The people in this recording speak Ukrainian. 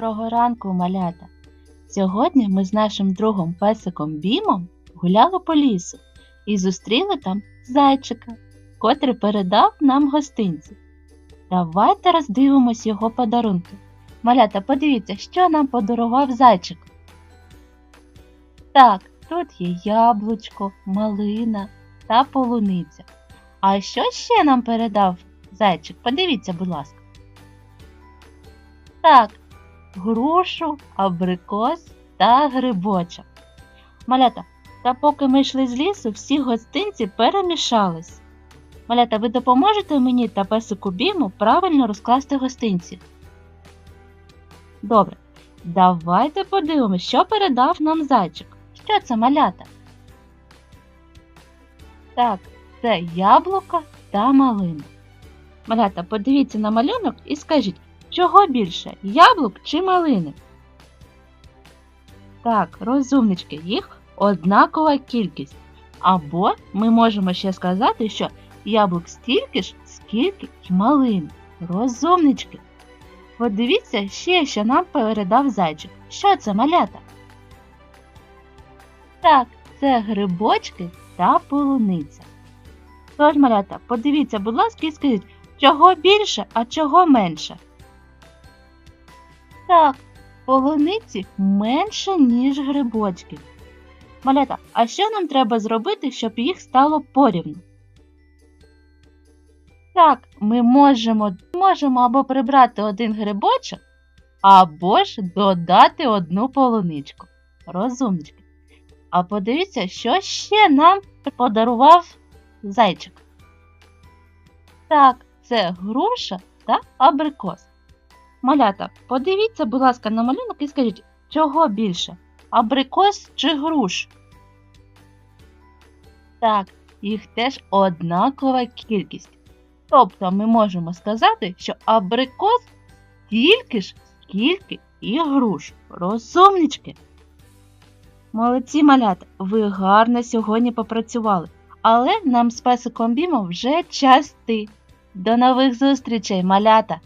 ранку, малята! Сьогодні ми з нашим другом песиком Бімом гуляли по лісу і зустріли там зайчика, котрий передав нам гостинці. Давайте роздивимось його подарунки. Малята, подивіться, що нам подарував зайчик. Так, тут є яблучко, малина та полуниця. А що ще нам передав зайчик? Подивіться, будь ласка. Так, грушу, абрикос та грибочок. Малята, та поки ми йшли з лісу, всі гостинці перемішались. Малята, ви допоможете мені та песику Біму правильно розкласти гостинці? Добре. Давайте подивимось, що передав нам зайчик. Що це малята? Так, це яблука та малина. Малята, подивіться на малюнок і скажіть, чого більше яблук чи малини? Так, розумнички, їх однакова кількість. Або ми можемо ще сказати, що яблук стільки ж, скільки й малин. Розумнички. Подивіться ще, що нам передав зайчик. Що це малята? Так, це грибочки та полуниця. Тож, малята, подивіться, будь ласка, і скажіть, чого більше, а чого менше? Так, полуниці менше, ніж грибочки. Малята, а що нам треба зробити, щоб їх стало порівну? Так, ми можемо, можемо або прибрати один грибочок, або ж додати одну полуничку. Розумнички. А подивіться, що ще нам подарував зайчик. Так, це груша та абрикос. Малята, подивіться, будь ласка, на малюнок і скажіть, чого більше? Абрикос чи груш? Так, їх теж однакова кількість. Тобто ми можемо сказати, що абрикос стільки ж, скільки і груш. Розумнички. Молодці малята, ви гарно сьогодні попрацювали, але нам з песиком Бімом вже час йти. До нових зустрічей, малята!